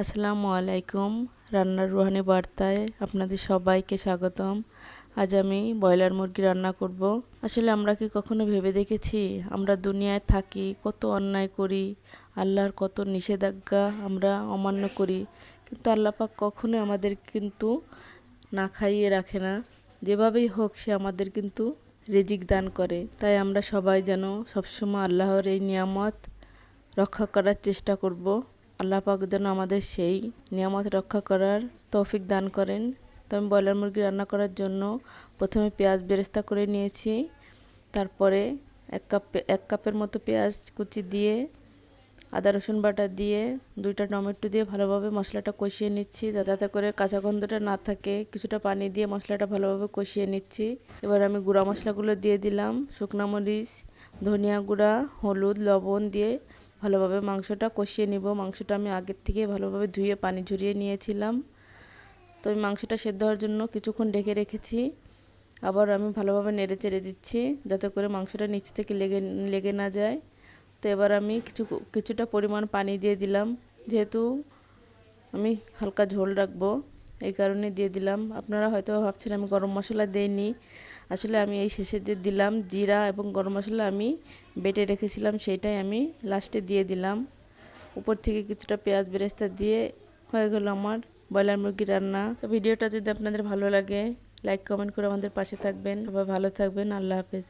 আসসালামু আলাইকুম। রান্নার রুহানি বার্তায় আপনাদের সবাইকে স্বাগতম। আজ আমি ব্রয়লার মুরগি রান্না করব। আসলে আমরা কি কখনো ভেবে দেখেছি? আমরা দুনিয়ায় থাকি, কত অন্যায় করি, আল্লাহর কত নিষেধাজ্ঞা আমরা অমান্য করি, কিন্তু আল্লাহ পাক কখনো আমাদের কিন্তু না খাইয়ে রাখে না। যেভাবেই হোক, সে আমাদের কিন্তু রেজিক দান করে। তাই আমরা সবাই যেন সবসময় আল্লাহর এই নিয়ামত রক্ষা করার চেষ্টা করব। আল্লাহ পাক যেন আমাদের সেই নিয়ামত রক্ষা করার তৌফিক দান করেন। তো আমি ব্রয়লার মুরগি রান্না করার জন্য প্রথমে পেঁয়াজ বেরেস্তা করে নিয়েছি। তারপরে এক কাপ এক কাপের মতো পেঁয়াজ কুচি দিয়ে, আদা, রসুন বাটা দিয়ে, দুইটা টমেটো দিয়ে ভালোভাবে মশলাটা কষিয়ে নিচ্ছি। যাতে করে কাঁচা গন্ধটা না থাকে, কিছুটা পানি দিয়ে মশলাটা ভালোভাবে কষিয়ে নিচ্ছি। এবার আমি গুঁড়া মশলাগুলো দিয়ে দিলাম। শুকনো মরিচ, ধনিয়া গুঁড়া, হলুদ, লবণ দিয়ে ভালোভাবে মাংসটা কষিয়ে নিব। মাংসটা আমি আগের থেকে ভালোভাবে ধুয়ে পানি ঝরিয়ে নিয়েছিলাম। তো আমি মাংসটা সেদ্ধ হওয়ার জন্য কিছুক্ষণ ডেকে রেখেছি। আবার আমি ভালোভাবে নেড়ে চেড়ে দিচ্ছি যাতে করে মাংসটা নিচে থেকে লেগে লেগে না যায়। তো এবার আমি কিছু, কিছুটা পরিমাণ পানি দিয়ে দিলাম। যেহেতু আমি হালকা ঝোল রাখব, এই কারণে দিয়ে দিলাম। আপনারা হয়তো ভাবছেন আমি গরম মশলা দেইনি। আসলে আমি এই শেষে যে দিলাম জিরা এবং গরম মশলা আমি বেটে রেখেছিলাম, সেটাই আমি লাস্টে দিয়ে দিলাম। উপর থেকে কিছুটা পেঁয়াজ বেরেস্তা দিয়ে হয়ে গেল আমার ব্রয়লার মুরগি রান্না। তো ভিডিওটা যদি আপনাদের ভালো লাগে লাইক কমেন্ট করে আমাদের পাশে থাকবেন। সবাই ভালো থাকবেন, আল্লাহ হাফেজ।